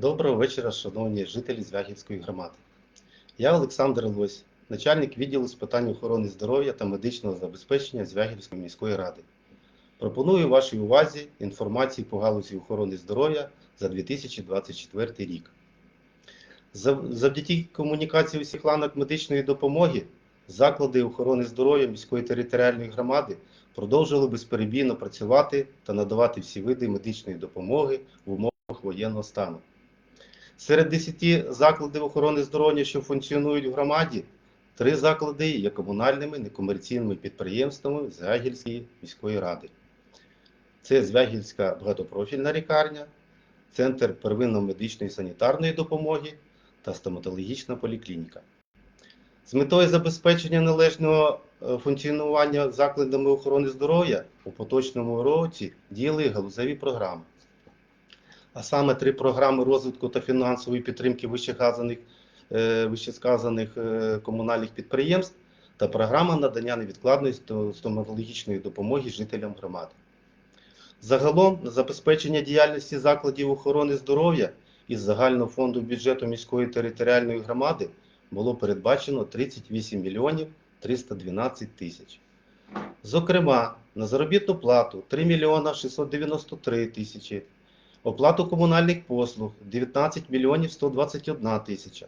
Доброго вечора, шановні жителі Звягільської громади. Я Олександр Лось, начальник відділу з питань охорони здоров'я та медичного забезпечення Звягільської міської ради. Пропоную вашій увазі інформацію по галузі охорони здоров'я за 2024 рік. Завдяки комунікації усіх ланок медичної допомоги заклади охорони здоров'я міської територіальної громади продовжували безперебійно працювати та надавати всі види медичної допомоги в умовах воєнного стану. Серед 10 закладів охорони здоров'я, що функціонують в громаді, три заклади є комунальними некомерційними підприємствами Звягільської міської ради. Це Звягільська багатопрофільна лікарня, Центр первинно-медичної санітарної допомоги та стоматологічна поліклініка. З метою забезпечення належного е, функціонування закладами охорони здоров'я у поточному році діяли галузеві програми а саме три програми розвитку та фінансової підтримки вищеказаних, е, вищесказаних е, комунальних підприємств та програма надання невідкладної стоматологічної допомоги жителям громади. Загалом на забезпечення діяльності закладів охорони здоров'я із загального фонду бюджету міської територіальної громади було передбачено 38 мільйонів 312 тисяч. Зокрема, на заробітну плату 3 мільйона 693 тисячі, оплату комунальних послуг 19 мільйонів 121 тисяча,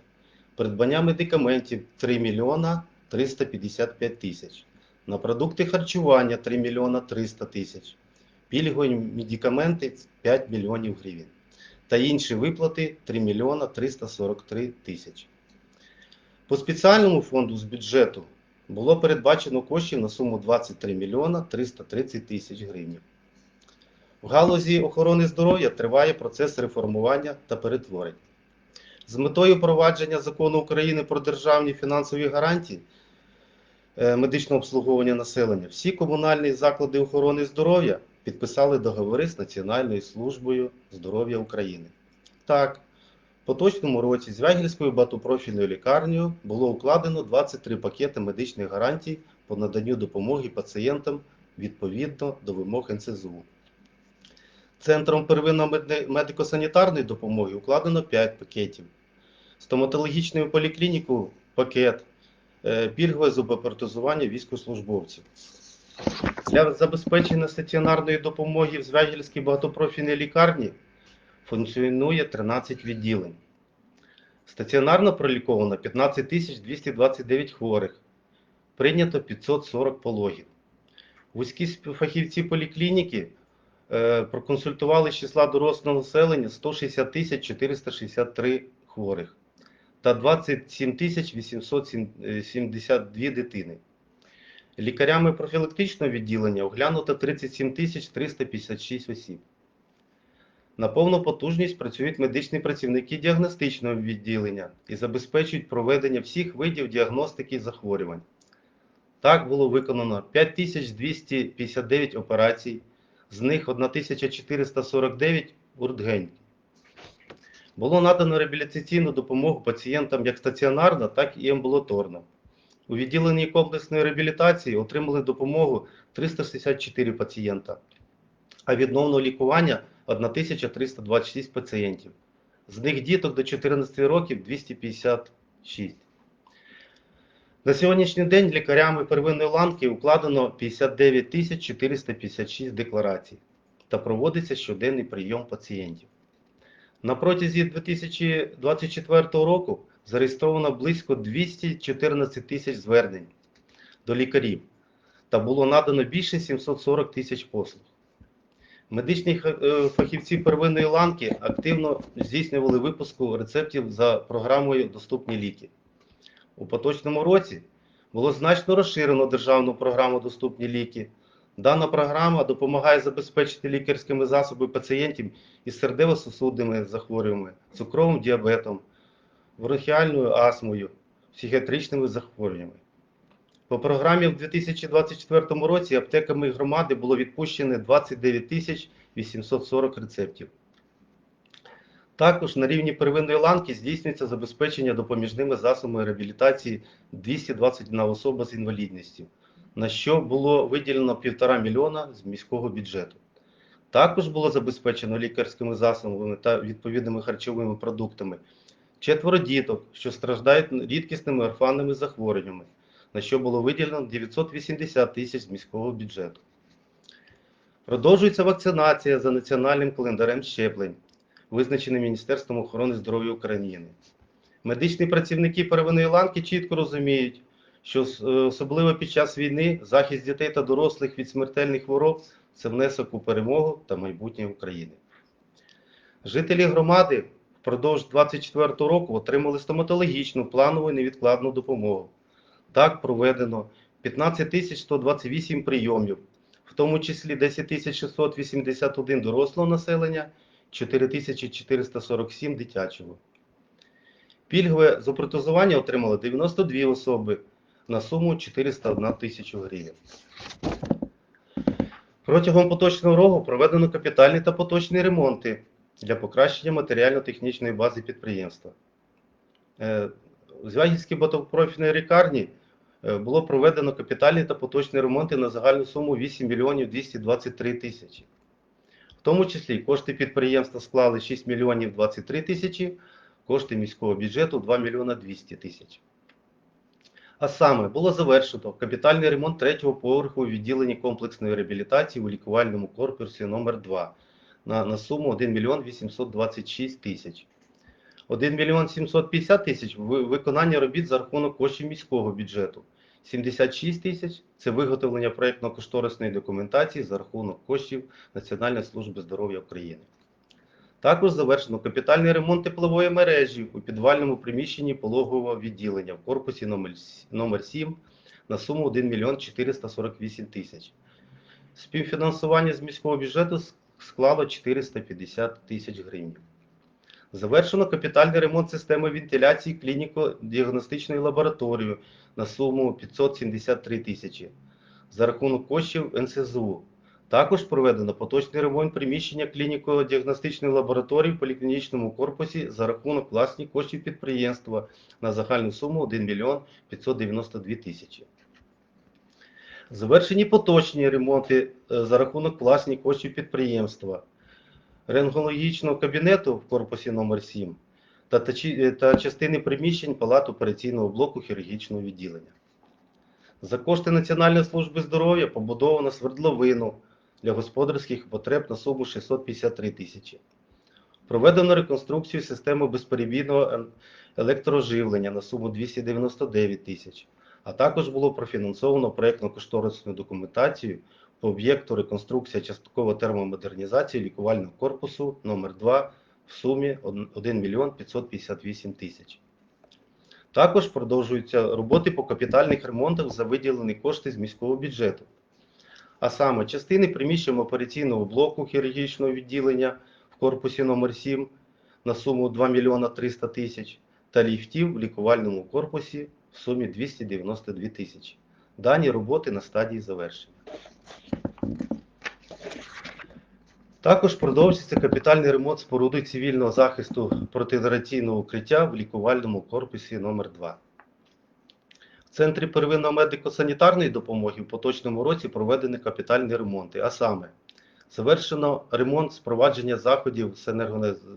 придбання медикаментів 3 мільйона 355 тисяч, на продукти харчування 3 мільйона 300 тисяч, пільгові медикаменти 5 мільйонів гривень та інші виплати 3 мільйона 343 тисячі. По спеціальному фонду з бюджету було передбачено коштів на суму 23 мільйона 330 тисяч гривень. В галузі охорони здоров'я триває процес реформування та перетворень. З метою впровадження закону України про державні фінансові гарантії е, медичного обслуговування населення, всі комунальні заклади охорони здоров'я підписали договори з Національною службою здоров'я України. Так, в поточному році Звягільською багатопрофільною лікарнею було укладено 23 пакети медичних гарантій по наданню допомоги пацієнтам відповідно до вимог НСЗУ. Центром первинної медико-санітарної допомоги укладено 5 пакетів. Стоматологічною поліклінікою пакет, е, пільгове зубопротезування військовослужбовців. Для забезпечення стаціонарної допомоги в Звягільській багатопрофільній лікарні функціонує 13 відділень. Стаціонарно проліковано 15 229 хворих. Прийнято 540 пологів. Вузькі фахівці поліклініки проконсультували з числа дорослого населення 160 тисяч 463 хворих та 27 тисяч 872 дитини. Лікарями профілактичного відділення оглянуто 37 тисяч 356 осіб. На повну потужність працюють медичні працівники діагностичного відділення і забезпечують проведення всіх видів діагностики захворювань. Так було виконано 5259 операцій, з них 1449 ургентів. Було надано реабілітаційну допомогу пацієнтам як стаціонарно, так і амбулаторно. У відділенні комплексної реабілітації отримали допомогу 364 пацієнта, а відновного лікування 1326 пацієнтів. З них діток до 14 років 256. На сьогоднішній день лікарями первинної ланки укладено 59 456 декларацій та проводиться щоденний прийом пацієнтів. На протязі 2024 року зареєстровано близько 214 тисяч звернень до лікарів та було надано більше 740 тисяч послуг. Медичні е, фахівці первинної ланки активно здійснювали випуску рецептів за програмою Доступні ліки. У поточному році було значно розширено державну програму Доступні ліки. Дана програма допомагає забезпечити лікарськими засобами пацієнтів із серцево-сосудними захворюваннями, цукровим діабетом, бронхіальною астмою, психіатричними захворюваннями. По програмі в 2024 році аптеками громади було відпущено 29 840 рецептів. Також на рівні первинної ланки здійснюється забезпечення допоміжними засобами реабілітації 221 особа з інвалідністю, на що було виділено 1,5 мільйона з міського бюджету. Також було забезпечено лікарськими засобами та відповідними харчовими продуктами четверо діток, що страждають рідкісними орфанними захворюваннями, на що було виділено 980 тисяч з міського бюджету. Продовжується вакцинація за національним календарем щеплень, визначеним Міністерством охорони здоров'я України. Медичні працівники первинної ланки чітко розуміють, що е, особливо під час війни захист дітей та дорослих від смертельних хвороб це внесок у перемогу та майбутнє України. Жителі громади впродовж 2024 року отримали стоматологічну планову і невідкладну допомогу. Так проведено 15 128 прийомів, в тому числі 10 681 дорослого населення, 4 447 дитячого. Пільгове зопротезування отримали 92 особи на суму 401 тисячу гривень. Протягом поточного року проведено капітальні та поточні ремонти для покращення матеріально-технічної бази підприємства. Е, У Звягільській багатопрофільній лікарні е, було проведено капітальні та поточні ремонти на загальну суму 8 мільйонів 223 тисячі. В тому числі кошти підприємства склали 6 мільйонів 23 тисячі, кошти міського бюджету 2 мільйона 200 тисяч. А саме було завершено капітальний ремонт третього поверху у відділенні комплексної реабілітації у лікувальному корпусі номер 2 на, на суму 1 мільйон 826 тисяч. 1 мільйон 750 тисяч виконання робіт за рахунок коштів міського бюджету. 76 тисяч це виготовлення проєктно-кошторисної документації за рахунок коштів Національної служби здоров'я України. Також завершено капітальний ремонт теплової мережі у підвальному приміщенні пологового відділення в корпусі номер 7 на суму 1 мільйон 448 тисяч. Співфінансування з міського бюджету склало 450 тисяч гривень. Завершено капітальний ремонт системи вентиляції клініко-діагностичної лабораторії на суму 573 тисячі за рахунок коштів НСЗУ. Також проведено поточний ремонт приміщення клініко-діагностичної лабораторії в поліклінічному корпусі за рахунок власних коштів підприємства на загальну суму 1 мільйон 592 тисячі. Завершені поточні ремонти е, за рахунок власних коштів підприємства, рентгенологічного кабінету в корпусі номер 7 та, та, частини приміщень палат операційного блоку хірургічного відділення. За кошти Національної служби здоров'я побудовано свердловину для господарських потреб на суму 653 тисячі. Проведено реконструкцію системи безперебійного електроживлення на суму 299 тисяч, а також було профінансовано проєктно-кошторисну документацію по об'єкту реконструкція частково термомодернізації лікувального корпусу номер 2 в сумі 1 мільйон 558 тисяч. Також продовжуються роботи по капітальних ремонтах за виділені кошти з міського бюджету. А саме частини приміщень операційного блоку хірургічного відділення в корпусі номер 7 на суму 2 мільйона 300 тисяч та ліфтів в лікувальному корпусі в сумі 292 тисячі. Дані роботи на стадії завершення. Також продовжується капітальний ремонт споруди цивільного захисту протирадіаційного укриття в лікувальному корпусі номер 2 В центрі первинної медико-санітарної допомоги в поточному році проведені капітальні ремонти, а саме завершено ремонт спровадження заходів з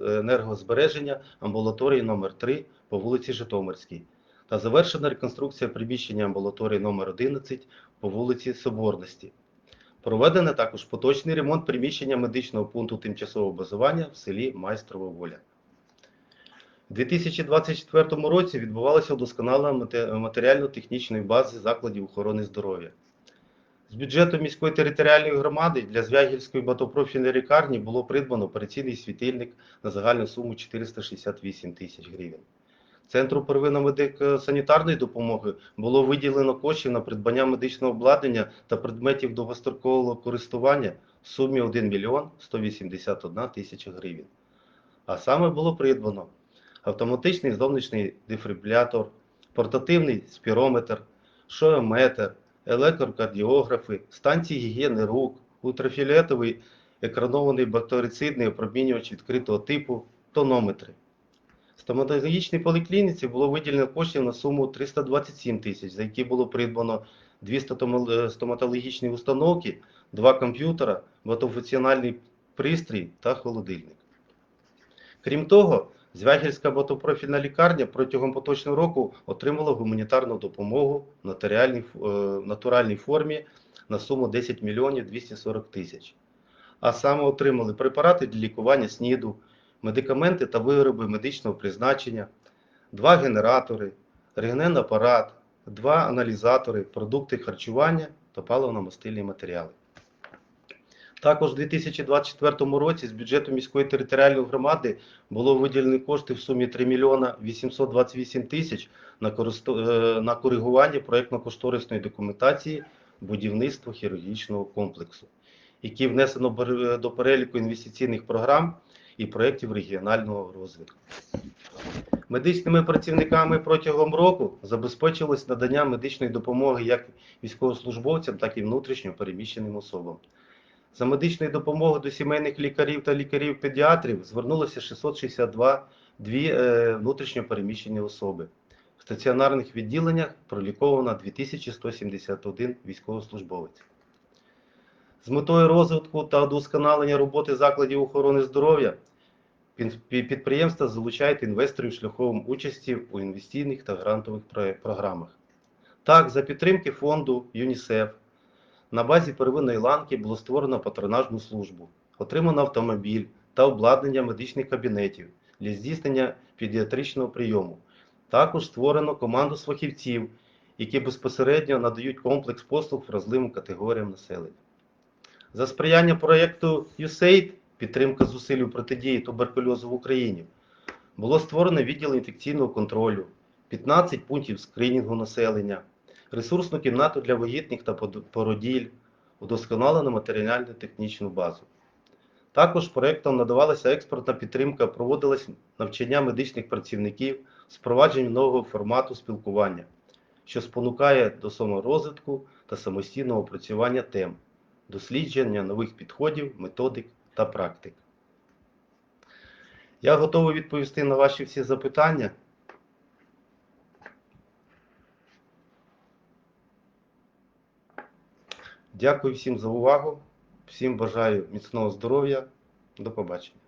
енергозбереження амбулаторії номер 3 по вулиці Житомирській та завершена реконструкція приміщення амбулаторії номер 11 по вулиці Соборності. Проведено також поточний ремонт приміщення медичного пункту тимчасового базування в селі Майстрова Воля. У 2024 році відбувалося удосконалення матеріально-технічної бази закладів охорони здоров'я. З бюджету міської територіальної громади для Звягільської багатопрофільної лікарні було придбано операційний світильник на загальну суму 468 тисяч гривень. Центру первинної медико-санітарної допомоги було виділено коштів на придбання медичного обладнання та предметів довгострокового користування в сумі 1 мільйон 181 тисяча гривень. А саме було придбано автоматичний зовнішній дефібрилятор, портативний спірометр, шоеметр, електрокардіографи, станції гігієни рук, ультрафіолетовий екранований бактерицидний опромінювач відкритого типу, тонометри. Стоматологічній поліклініці було виділено коштів на суму 327 тисяч, за які було придбано дві стомал- стоматологічні установки, два комп'ютера, багатофункціональний пристрій та холодильник. Крім того, Звягільська багатопрофільна лікарня протягом поточного року отримала гуманітарну допомогу в натуральній, е, в натуральній формі на суму 10 мільйонів 240 тисяч. А саме отримали препарати для лікування СНІДу, медикаменти та вироби медичного призначення, два генератори, рентген-апарат, два аналізатори, продукти харчування та паливно-мастильні матеріали. Також у 2024 році з бюджету міської територіальної громади було виділені кошти в сумі 3 мільйона 828 тисяч на, е, коригування проєктно-кошторисної документації будівництва хірургічного комплексу, які внесено до переліку інвестиційних програм і проєктів регіонального розвитку. Медичними працівниками протягом року забезпечилось надання медичної допомоги як військовослужбовцям, так і внутрішньо переміщеним особам. За медичною допомогою до сімейних лікарів та лікарів-педіатрів звернулося 662 дві, е, внутрішньо переміщені особи. В стаціонарних відділеннях проліковано 2171 військовослужбовець. З метою розвитку та удосконалення роботи закладів охорони здоров'я під- під- підприємства залучають інвесторів шляхом участі у інвестиційних та грантових програмах. Так, за підтримки фонду ЮНІСЕФ на базі первинної ланки було створено патронажну службу, отримано автомобіль та обладнання медичних кабінетів для здійснення педіатричного прийому. Також створено команду з фахівців, які безпосередньо надають комплекс послуг вразливим категоріям населення. За сприяння проєкту USAID підтримка зусиль у протидії туберкульозу в Україні було створено відділ інфекційного контролю, 15 пунктів скринінгу населення, ресурсну кімнату для вагітних та породіль, удосконалено матеріально-технічну базу. Також проєктом надавалася експортна підтримка, проводилось навчання медичних працівників з нового формату спілкування, що спонукає до саморозвитку та самостійного опрацювання тем, дослідження нових підходів, методик та практик. Я готовий відповісти на ваші всі запитання. Дякую всім за увагу. Всім бажаю міцного здоров'я. До побачення.